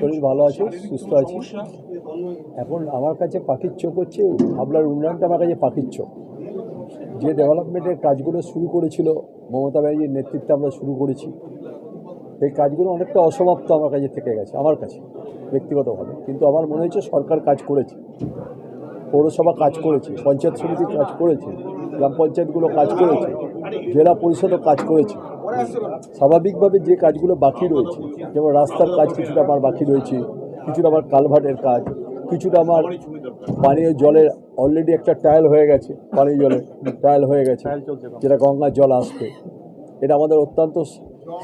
শরীর ভালো আছে সুস্থ আছি। এখন আমার কাছে পাখির চোখ হচ্ছে হাবলার উন্নয়নটা আমার কাছে পাখির চোখ। যে ডেভেলপমেন্টের কাজগুলো শুরু করেছিল মমতা ব্যানার্জির নেতৃত্বে আমরা শুরু করেছি এই কাজগুলো অনেকটা অসমাপ্ত আমার কাছে থেকে গেছে আমার কাছে ব্যক্তিগতভাবে। কিন্তু আমার মনে হচ্ছে সরকার কাজ করেছে পৌরসভা কাজ করেছে পঞ্চায়েত সমিতি কাজ করেছে গ্রাম পঞ্চায়েতগুলো কাজ করেছে জেলা পরিষদও কাজ করেছে। স্বাভাবিকভাবে যে কাজগুলো বাকি রয়েছে, যেমন রাস্তার কাজ কিছুটা আমার বাকি রয়েছে, কিছুটা আমার কালভার্টের কাজ, কিছুটা আমার পানীয় জলের অলরেডি একটা টায়াল হয়ে গেছে, পানীয় জলে টায়াল হয়ে গেছে, যেটা গঙ্গার জল আসবে। এটা আমাদের অত্যন্ত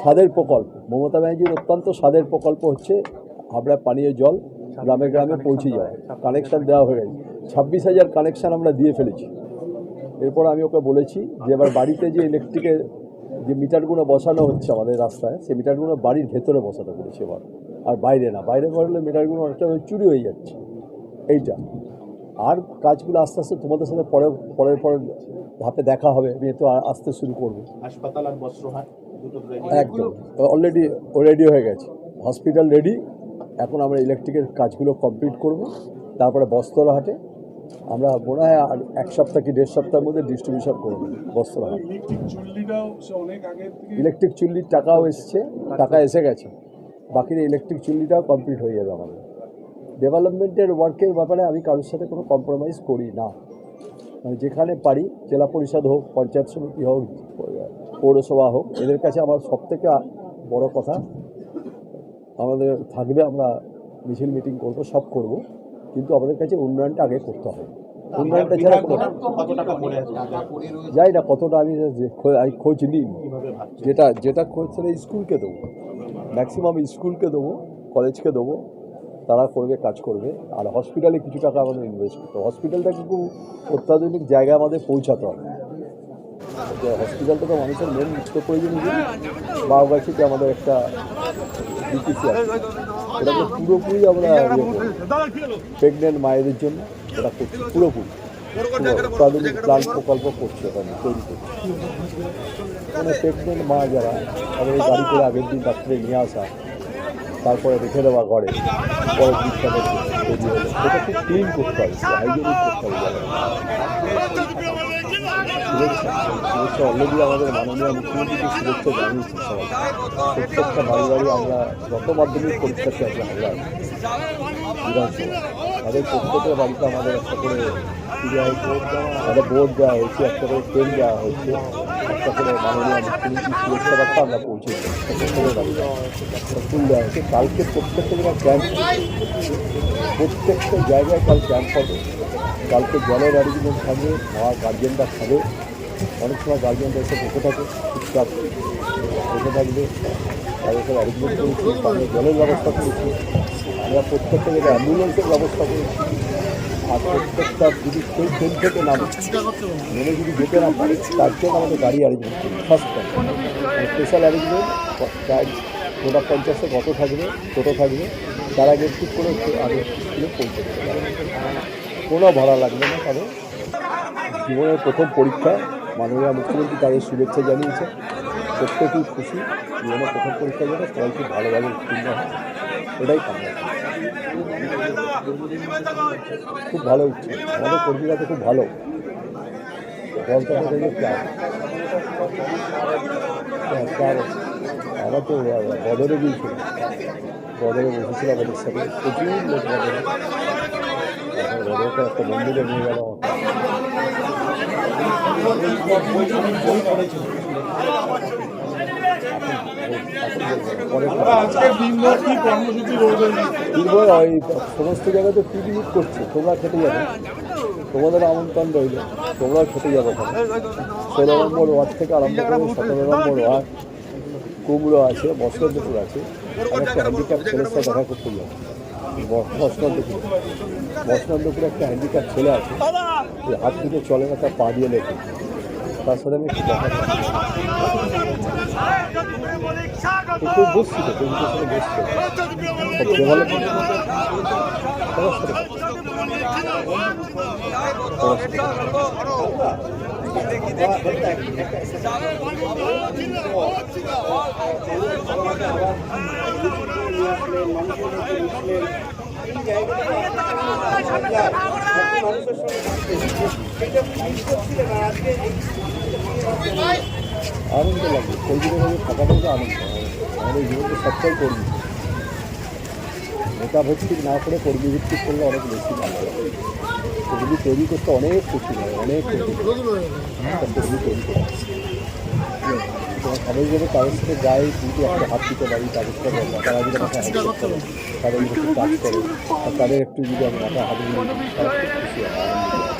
স্বাদের প্রকল্প। মমতা ব্যানার্জির অত্যন্ত স্বাদের প্রকল্প হচ্ছে আমরা পানীয় জল গ্রামে গ্রামে পৌঁছে যায় কানেকশান দেওয়া হয়ে গেছে। ছাব্বিশ হাজার কানেকশান আমরা দিয়ে ফেলেছি। এরপর আমি ওকে বলেছি যে এবার বাড়িতে যে ইলেকট্রিকের যে মিটারগুলো বসানো হচ্ছে আমাদের রাস্তায় সেই মিটারগুলো বাড়ির ভেতরে বসাতে বলেছি এবার। আর বাইরে না বাইরে বসলে মিটারগুলো অনেকটা চুরি হয়ে যাচ্ছে। এইটা। আর কাজগুলো আস্তে আস্তে তোমাদের সাথে পরে পরের পরে ধাপে দেখা হবে আমি তো আসতে শুরু করব। হাসপাতাল আর বস্ত্রহাট একদম। অলরেডি রেডি হয়ে গেছে। হসপিটাল রেডি এখন আমরা ইলেকট্রিকের কাজগুলো কমপ্লিট করব। তারপরে বস্ত্রহাটে আমরা মনে হয় আর এক সপ্তাহ কি দেড় সপ্তাহের মধ্যে ডিস্ট্রিবিউশন করব বস্ত্রহাট ইলেকট্রিক চুল্লির টাকাও এসছে টাকা এসে গেছে। বাকি ইলেকট্রিক চুল্লিটাও কমপ্লিট হয়ে যাবে আমাদের। ডেভেলপমেন্টের ওয়ার্কের ব্যাপারে আমি কারোর সাথে কোনো কম্প্রোমাইজ করি না। আমি যেখানে পারি জেলা পরিষদ হোক পঞ্চায়েত সমিতি হোক পৌরসভা হোক এদের কাছে আমার সবথেকে বড় কথা আমাদের থাকবে আমরা মিছিল মিটিং করব সব করব। কিন্তু আমাদের কাছে উন্নয়নটা আগে করতে হবে। উন্নয়নটা ছাড়া কোনো কত টাকা পড়ে আছে যাই না কতটা আমি যে খো- আমি খোঁজ নিই। যেটা যেটা খোঁজ সেটা স্কুলকে দেবো। ম্যাক্সিমাম স্কুলকে দেবো কলেজকে দেবো। তারা করবে কাজ করবে। আর হসপিটালে কিছু টাকা আমাদের ইনভেস্ট করতে হবে। হসপিটালটাকে খুব অত্যাধুনিক জায়গায় আমাদের পৌঁছাতে হবে। হসপিটালটা তো মানুষের মেন নিত্য প্রয়োজনীয় জিনিস বাউগাছিতে আমাদের একটা বিপিসি আছে। ওটাকে পুরোপুরি আমরা প্রেগনেন্ট মায়েদের জন্য ওটা করছি, পুরোপুরি। পুরো অত্যাধুনিক প্ল্যান প্রকল্প করছে ওখানে তৈরি মানে প্রেগনেন্ট মা যারা, তাদের গাড়ি করে আগের দিন রাত্রে নিয়ে আসা, তারপরে রেখে দেওয়া ঘরে, পরের দিন তাদের তৈরি হলো সেটা খুব ক্লিন করতে হবে হাইজেনিক করতে হবে শুভেচ্ছা অলরেডি আমাদের মাননীয় মুখ্যমন্ত্রীকে শুভেচ্ছা জানিয়েছি সবাই। প্রত্যেকটা বাড়ি বাড়ি আমরা যত মাধ্যমিক পরীক্ষার্থী আছে হাজার। বিধানসভা তাদের প্রত্যেকের বাড়িতে আমাদের একটা করে একটা বোর্ড দেওয়া হয়েছে, একটা করে পেন দেওয়া হয়েছে, একটা করে মাননীয় মুখ্যমন্ত্রী শুভেচ্ছা বার্তা আমরা পৌঁছে প্রত্যেকের বাড়িতে ফুল দেওয়া হয়েছে কালকে প্রত্যেকটা জায়গায় ক্যাম্প প্রত্যেকটা জায়গায় কাল ক্যাম্প হবে। কালকে জলের অ্যারেঞ্জমেন্ট থাকবে, মা গার্জেনরা খাবে। অনেক সময় গার্জেনরা এসে বসে থাকে, চুপচাপ বসে থাকবে। তাদের সব অ্যারেঞ্জমেন্ট করেছি পানীয় জলের ব্যবস্থা করেছি। আমরা প্রত্যেকটা জায়গায় অ্যাম্বুলেন্সের ব্যবস্থা করেছি। আর প্রত্যেকটা যদি কেউ ট্রেন থেকে নামে নেমে যদি যেতে না পারে, তার জন্য আমাদের গাড়ি অ্যারেঞ্জমেন্ট করি first time special arrangement charge গোটা পঞ্চাশে কত থাকবে, টোটো থাকবে, তার আগে ঠিক করে আগে স্কুলে পৌঁছে কোনো ভাড়া লাগবে না তাদের জীবনের প্রথম পরীক্ষা, মাননীয় মুখ্যমন্ত্রী তাদের শুভেচ্ছা জানিয়েছে প্রত্যেকেই খুশি, জীবনের প্রথম পরীক্ষা যেটা সবাই খুব ভালোভাবে উত্তীর্ণ হয়। এটাই কামনা খুব ভালো উঠছে আমাদের কর্মীরা তো খুব ভালো। চার আমরা তো বদরে গিয়েছিলাম বদরে বসেছিলাম ওদের সাথে। প্রচুর লোক বদরে। একটা মন্দিরে নিয়ে গেল ওই সমস্ত জায়গায় তো পিকনিক করছে। তোমরা খেতে যাবে। তোমাদের আমন্ত্রণ রইল। তোমরাও খেতে যাবে ষোলো নম্বর ওয়ার্ড থেকে আরম্ভ করে সতেরো নম্বর ওয়ার্ড কুমড়ো আছে বসন্তপুর আছে। একটা হ্যান্ডিক্যাপ ছেলের সাথে দেখা করতে যাবে বসন্তপুর। বসন্তপুরে একটা হ্যান্ডিক্যাপ ছেলে আছে হাত থেকে চলে না তার পা দিয়ে লেখে তার সাথে আমি একটু দেখা খুব বসছি তো বসছে আনন্দ লাগে। কর্মীদের কাছে থাকাটাই তো আনন্দ। আমাদের জীবনকে সবটাই কর্মী নেতা ভিত্তিক না করে কর্মী ভিত্তিক করলে অনেক বেশি ভালো কর্মী তৈরি করতে অনেক খুশি হয় অনেক কর্মী তৈরি করে স্বাভাবিকভাবে কারোর সাথে গায়ে কিন্তু একটা হাত দিতে পারি তাদের সাথে তারা যদি আমাকে হাত করতে পারে তাদের একটু কাজ করে তাদের একটু যদি আমি মাথা হাত দিই, হয়।